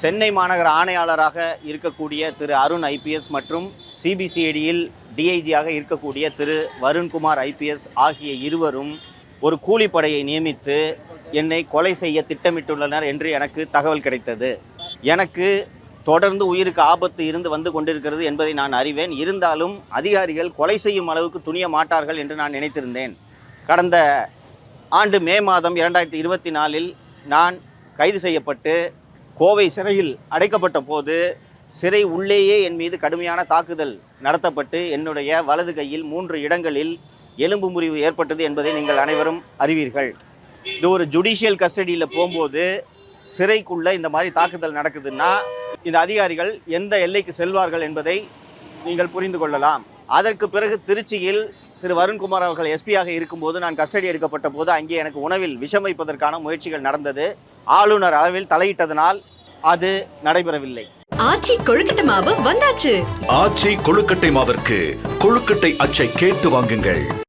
சென்னை மாநகர ஆணையாளராக இருக்கக்கூடிய திரு அருண் ஐபிஎஸ் மற்றும் சிபிசிஐடியில் டிஐஜியாக இருக்கக்கூடிய திரு வருண்குமார் ஐபிஎஸ் ஆகிய இருவரும் ஒரு கூலிப்படையை நியமித்து என்னை கொலை செய்ய திட்டமிட்டுள்ளனர் என்று எனக்கு தகவல் கிடைத்தது. எனக்கு தொடர்ந்து உயிருக்கு ஆபத்து இருந்து வந்து கொண்டிருக்கிறது என்பதை நான் அறிவேன். இருந்தாலும் அதிகாரிகள் கொலை செய்யும் அளவுக்கு துணிய மாட்டார்கள் என்று நான் நினைத்திருந்தேன். கடந்த ஆண்டு மே மாதம் இரண்டாயிரத்தி இருபத்தி நாலில் நான் கைது செய்யப்பட்டு கோவை சிறையில் அடைக்கப்பட்ட போது சிறை உள்ளேயே என் மீது கடுமையான தாக்குதல் நடத்தப்பட்டு என்னுடைய வலது கையில் மூன்று இடங்களில் எலும்பு முறிவு ஏற்பட்டது என்பதை நீங்கள் அனைவரும் அறிவீர்கள். இது ஒரு ஜுடிஷியல் கஸ்டடியில் போகும்போது சிறைக்குள்ளே இந்த மாதிரி தாக்குதல் நடக்குதுன்னா இந்த அதிகாரிகள் எந்த எல்லைக்கு செல்வார்கள் என்பதை நீங்கள் புரிந்து கொள்ளலாம். அதற்கு பிறகு திருச்சியில் திரு வருண்குமார் அவர்கள் எஸ்பியாக இருக்கும்போது நான் கஸ்டடி எடுக்கப்பட்ட போது அங்கே எனக்கு உணவில் விஷம் வைப்பதற்கான முயற்சிகள் நடந்தது. ஆளுநர் அளவில் தலையிட்டதனால் அது நடைபெறவில்லை. ஆச்சி கொழுக்கட்டை மாவு வந்தாச்சு. ஆச்சி கொழுக்கட்டை மாவிற்கு கொழுக்கட்டை அச்சை கேட்டு வாங்குங்கள்.